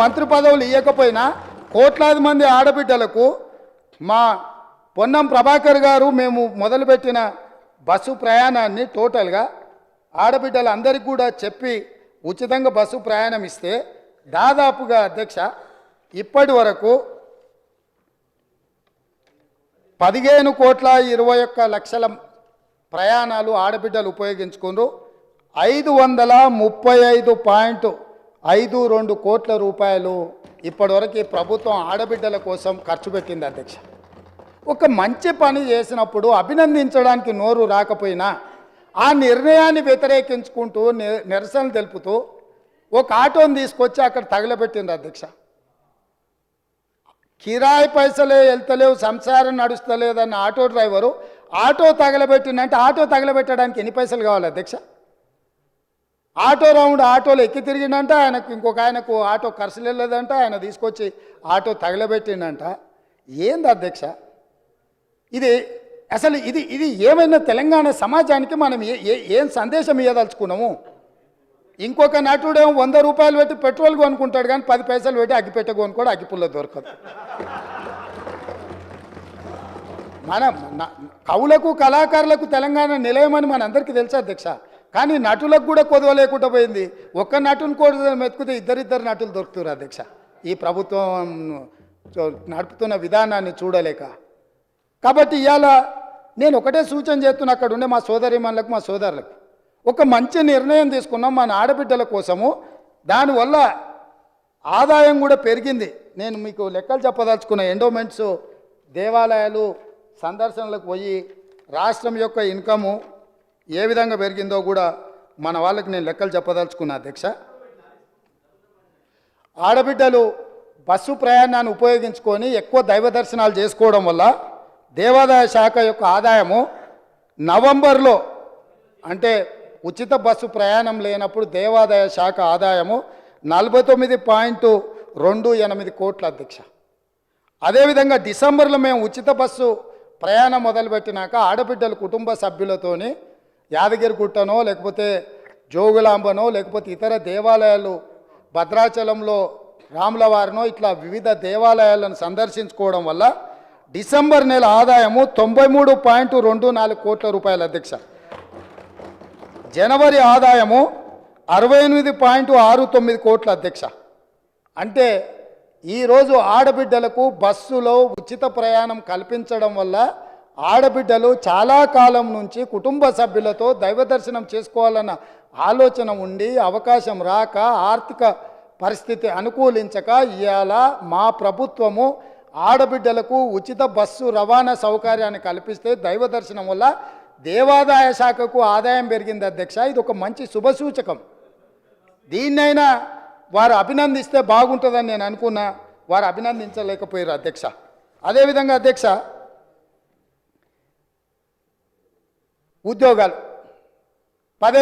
మంత్రి పదవులు ఇవ్వకపోయినా కోట్లాది మంది ఆడబిడ్డలకు మా పొన్నం ప్రభాకర్ గారు మేము మొదలుపెట్టిన బస్సు ప్రయాణాన్ని టోటల్గా ఆడబిడ్డలందరికీ కూడా చెప్పి ఉచితంగా బస్సు ప్రయాణం ఇస్తే దాదాపుగా అధ్యక్ష ఇప్పటి వరకు పదిహేను కోట్ల ఇరవై ఒక్క లక్షల ప్రయాణాలు ఆడబిడ్డలు ఉపయోగించుకుంటూ ఐదు వందల ముప్పై ఐదు పాయింట్ ఐదు రెండు కోట్ల రూపాయలు ఇప్పటివరకు ప్రభుత్వం ఆడబిడ్డల కోసం ఖర్చు పెట్టింది అధ్యక్ష. ఒక మంచి పని చేసినప్పుడు అభినందించడానికి నోరు రాకపోయినా ఆ నిర్ణయాన్ని వ్యతిరేకించుకుంటూ ని- నిరసన తెలుపుతూ ఒక ఆటోని తీసుకొచ్చి అక్కడ తగలబెట్టింది అధ్యక్ష. కిరాయి పైసలే వెళ్తలేవు సంసారం నడుస్తలేదన్న ఆటో డ్రైవరు ఆటో తగలబెట్టిందంటే ఆటో తగలబెట్టడానికి ఎన్ని పైసలు కావాలి అధ్యక్ష? ఆటో రౌండ్ ఆటోలో ఎక్కి తిరిగిండంట ఆయనకు ఇంకొక ఆయనకు ఆటో ఖర్చు వెళ్ళలేదంట ఆయన తీసుకొచ్చి ఆటో తగలబెట్టిండంట. ఏంది అధ్యక్ష? ఇది అసలు ఇది ఇది ఏమైనా తెలంగాణ సమాజానికి మనం ఏ ఏ- ఏం సందేశం ఇవ్వదలుచుకున్నాము ఇంకొక నటుడేమో వంద రూపాయలు పెట్టి పెట్రోల్ కొనుక్కుంటాడు కానీ పది పైసలు పెట్టి అగ్గిపెట్ట కొనుక్కోడు అగ్గిపుల్ల దొరకదు. మన కవులకు కళాకారులకు తెలంగాణ నిలయమని మన అందరికీ తెలుసు అధ్యక్ష? కానీ నటులకు కూడా కొదవ లేకుండా పోయింది. ఒక్క నటుని కూడా మెతుకుతే ఇద్దరిద్దరు నటులు దొరుకుతారు అధ్యక్ష. ఈ ప్రభుత్వం నడుపుతున్న విధానాన్ని చూడలేక. కాబట్టి ఇవాళ నేను ఒకటే సూచన చేస్తున్నా అక్కడ ఉండే మా సోదరిమణులకు మా సోదరులకు. ఒక మంచి నిర్ణయం తీసుకున్నాం మన ఆడబిడ్డల కోసము. దానివల్ల ఆదాయం కూడా పెరిగింది. నేను మీకు లెక్కలు చెప్పదలుచుకున్న ఎండోమెంట్స్ దేవాలయాలు సందర్శనలకు పోయి రాష్ట్రం యొక్క ఇన్కము ఏ విధంగా పెరిగిందో కూడా మన వాళ్ళకి నేను లెక్కలు చెప్పదలుచుకున్నా అధ్యక్ష. ఆడబిడ్డలు బస్సు ప్రయాణాన్ని ఉపయోగించుకొని ఎక్కువ దైవ దర్శనాలు చేసుకోవడం వల్ల దేవాదాయ శాఖ యొక్క ఆదాయము నవంబర్లో అంటే ఉచిత బస్సు ప్రయాణం లేనప్పుడు దేవాదాయ శాఖ ఆదాయము నలభై తొమ్మిది పాయింట్ రెండు ఎనిమిది కోట్ల అధ్యక్ష. అదేవిధంగా డిసెంబర్లో మేము ఉచిత బస్సు ప్రయాణం మొదలుపెట్టినాక ఆడబిడ్డల కుటుంబ సభ్యులతోని యాదగిరిగుట్టనో లేకపోతే జోగులాంబనో లేకపోతే ఇతర దేవాలయాలు భద్రాచలంలో రాములవారినో ఇట్లా వివిధ దేవాలయాలను సందర్శించుకోవడం వల్ల డిసెంబర్ నెల ఆదాయము తొంభై మూడు పాయింట్ రెండు నాలుగు కోట్ల రూపాయల అధ్యక్ష. జనవరి ఆదాయము అరవై ఎనిమిది పాయింట్ ఆరు తొమ్మిది కోట్ల అధ్యక్ష. అంటే ఈరోజు ఆడబిడ్డలకు బస్సులో ఉచిత ప్రయాణం కల్పించడం వల్ల ఆడబిడ్డలు చాలా కాలం నుంచి కుటుంబ సభ్యులతో దైవ దర్శనం చేసుకోవాలన్న ఆలోచన ఉండి అవకాశం రాక ఆర్థిక పరిస్థితి అనుకూలించక ఇవాళ మా ప్రభుత్వము ఆడబిడ్డలకు ఉచిత బస్సు రవాణా సౌకర్యాన్ని కల్పిస్తే దైవ దర్శనం వల్ల దేవాదాయ శాఖకు ఆదాయం పెరిగింది అధ్యక్ష. ఇది ఒక మంచి శుభసూచకం దీన్నైనా వారు అభినందిస్తే బాగుంటుందని నేను అనుకున్నా. వారు అభినందించలేకపోయారు అధ్యక్ష. అదేవిధంగా అధ్యక్ష ఉద్యోగాలు. పదే